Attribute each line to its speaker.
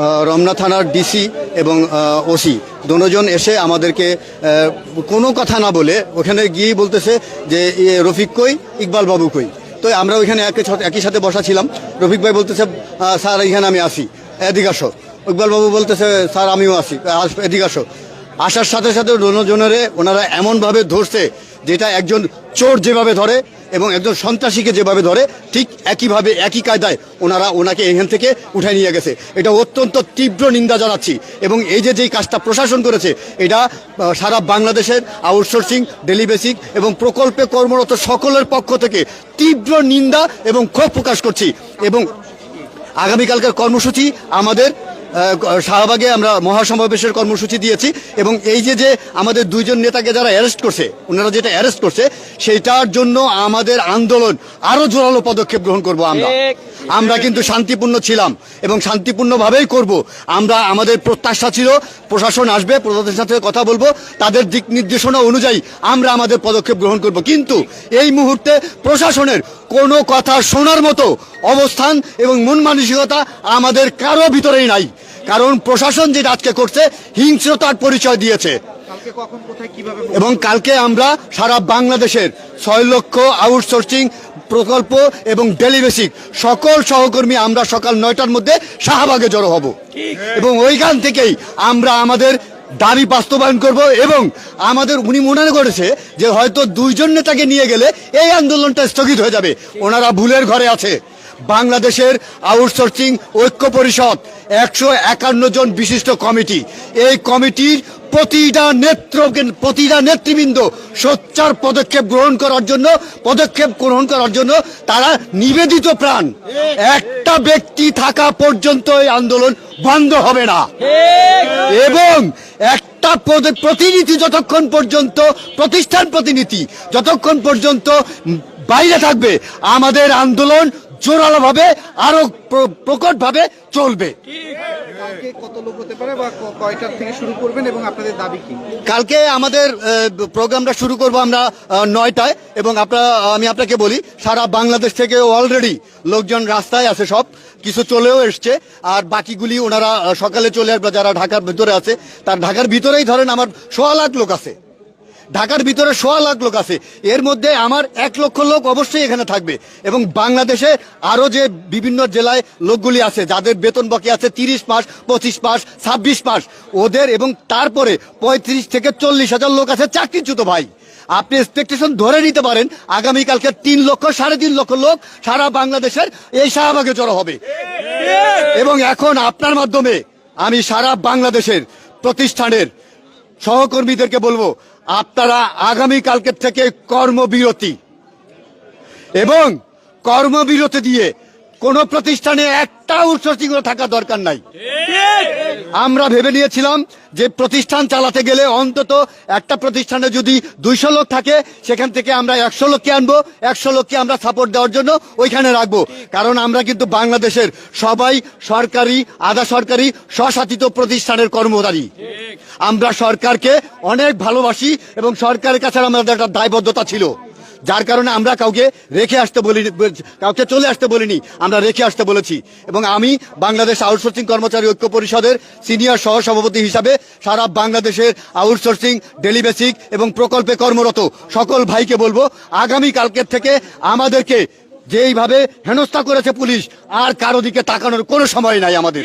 Speaker 1: রমনা থানার ডিসি এবং ওসি। দুজন এসে আমাদেরকে কোনো কথা না বলে ওখানে গিয়েই বলতেছে যে রফিক কই? ইকবাল বাবু কই? তো আমরা ওইখানে একই সাথে- একই সাথে বসা ছিলাম। রফিক ভাই বলতেছে স্যার, এখানে আমি আসি। এদিকে আসো। ইকবাল বাবু বলতেছে, স্যার, আমিও আসি, এদিকে আসো। আসার সাথে সাথে দুজনেরে ওনারা এমনভাবে ধরছে যেটা একজন চোর যেভাবে ধরে এবং একজন সন্ত্রাসীকে যেভাবে ধরে, ঠিক একইভাবে, একই কায়দায় ওনারা ওনাকে এখান থেকে উঠায় নিয়ে গেছে। এটা অত্যন্ত তীব্র নিন্দা জানাচ্ছি এবং এই যে যেই কাজটা প্রশাসন করেছে, এটা সারা বাংলাদেশের আউটসোর্সিং, ডেলি বেসিক এবং প্রকল্পে কর্মরত সকলের পক্ষ থেকে তীব্র নিন্দা এবং ক্ষোভ প্রকাশ করছি। এবং আগামীকালকার কর্মসূচি আমাদের শাহবাগে আমরা মহাসমাবেশের কর্মসূচি দিয়েছি এবং এই যে যে আমাদের দুইজন নেতাকে যারা অ্যারেস্ট করছে ওনারা যেটা অ্যারেস্ট করছে সেটার জন্য আমাদের আন্দোলন আরও জোরালো পদক্ষেপ গ্রহণ করব আমরা। আমরা কিন্তু শান্তিপূর্ণ ছিলাম এবং শান্তিপূর্ণভাবেই করব। আমরা আমাদের প্রত্যাশা ছিল প্রশাসন আসবে প্রশাসনের সাথে কথা বলব তাদের দিক নির্দেশনা অনুযায়ী আমরা আমাদের পদক্ষেপ গ্রহণ করব। কিন্তু এই মুহূর্তে প্রশাসনের কোনো কথা শোনার মতো অবস্থান এবং মন মানসিকতা আমাদের কারও ভিতরেই নাই। কারণ প্রশাসন যেটা আজকে করছে হিংস্রতার পরিচয় দিয়েছে। এবং কালকে আমরা সারা বাংলাদেশের ছয় লক্ষ আউটসোর্সিং প্রকল্প এবং ডেলিবেসিক সকল সহকর্মী আমরা সকাল নয়টার মধ্যে শাহবাগে জড়ো হব। এবং ওইখান থেকেই আমরা আমাদের দাবি বাস্তবায়ন করব এবং আমাদের উনি মনে করেছে যে হয়তো দুইজন নেতাকে নিয়ে গেলে এই আন্দোলনটা স্থগিত হয়ে যাবে। ওনারা ভুলের ঘরে আছে। বাংলাদেশের আউটসোর্সিং ঐক্য পরিষদ, একশো একান্ন জন বিশিষ্ট কমিটি। এই কমিটির প্রতিটা নেত্র, প্রতিটা নেতৃবৃন্দ সোচ্চার পদক্ষেপ গ্রহণ করার জন্য, পদক্ষেপ গ্রহণ করার জন্য তারা নিবেদিত প্রাণ। একটা ব্যক্তি থাকা পর্যন্ত এই আন্দোলন বন্ধ হবে না। এবং একটা প্রতিনিধি যতক্ষণ পর্যন্ত, প্রতিষ্ঠান প্রতিনিধি যতক্ষণ পর্যন্ত বাইরে থাকবে, আমাদের আন্দোলন জোরালোভাবে আরও প্র- প্রকটভাবে চলবে।
Speaker 2: কালকে কত লোক হতে পারে বা কয়টার থেকে শুরু করবেন এবং আপনাদের দাবি কি?
Speaker 1: কালকে আমাদের প্রোগ্রামটা শুরু করব আমরা নয়টায় এবং আপনারা আমি আপনাকে বলি সারা বাংলাদেশ থেকে অলরেডি লোকজন রাস্তায় আছে সব কিছু চলেও এসছে আর বাকিগুলি ওনারা সকালে চলে আসবে যারা ঢাকার ভিতরে আছে তার ঢাকার ভিতরেই ধরেন আমার সোয়া লাখ লোক আছে। ঢাকার ভিতরে সোয়া লাখ লোক আছে। এর মধ্যে আমার এক লক্ষ লোক অবশ্যই এখানে থাকবে। এবং বাংলাদেশে আরও যে বিভিন্ন জেলায় লোকগুলি আছে, যাদের বেতন বাকি আছে তিরিশ মাস, পঁচিশ মাস, ছাব্বিশ মাস, ওদের এবং তারপরে পঁয়ত্রিশ থেকে চল্লিশ হাজার লোক আছে চাকরিচ্যুত ভাই। আপনি এক্সপেকটেশন ধরে নিতে পারেন, আগামীকালকে তিন লক্ষ, সাড়ে তিন লক্ষ লোক সারা বাংলাদেশের এই শাহবাগে জড়ো হবে। এবং এখন আপনার মাধ্যমে আমি সারা বাংলাদেশের প্রতিষ্ঠানের সহকর্মীদেরকে বলব আপনারা আগামী কালকের থেকে কর্মবিরতি। এবং কর্মবিরতি দিয়ে কোন প্রতিষ্ঠানে একটা উৎসর্গিত থাকা দরকার নাই। আমরা ভেবে নিয়েছিলাম যে প্রতিষ্ঠান চালাতে গেলে অন্তত একটা প্রতিষ্ঠানে যদি দুইশো লোক থাকে, সেখান থেকে আমরা একশো লোককে আনব, একশো লোককে আমরা সাপোর্ট দেওয়ার জন্য ওইখানে রাখব। কারণ আমরা কিন্তু বাংলাদেশের সবাই সরকারি, আধা সরকারি, স্বশাসিত প্রতিষ্ঠানের কর্মচারী আমরা সরকারকে অনেক ভালোবাসি এবং সরকারের কাছে আমাদের একটা দায়বদ্ধতা ছিল। যার কারণে আমরা কাউকে রেখে আসতে বলিনি কাউকে চলে আসতে বলিনি, আমরা রেখে আসতে বলেছি। এবং আমি বাংলাদেশ আউটসোর্সিং কর্মচারী ঐক্য পরিষদের সিনিয়র সহ সভাপতি হিসাবে সারা বাংলাদেশের আউটসোর্সিং ডেলি বেসিক এবং প্রকল্পে কর্মরত সকল ভাইকে বলব আগামী কালকের থেকে আমাদেরকে যেইভাবে হেনস্থা করেছে পুলিশ, আর কারও দিকে তাকানোর কোনো সময় নাই আমাদের।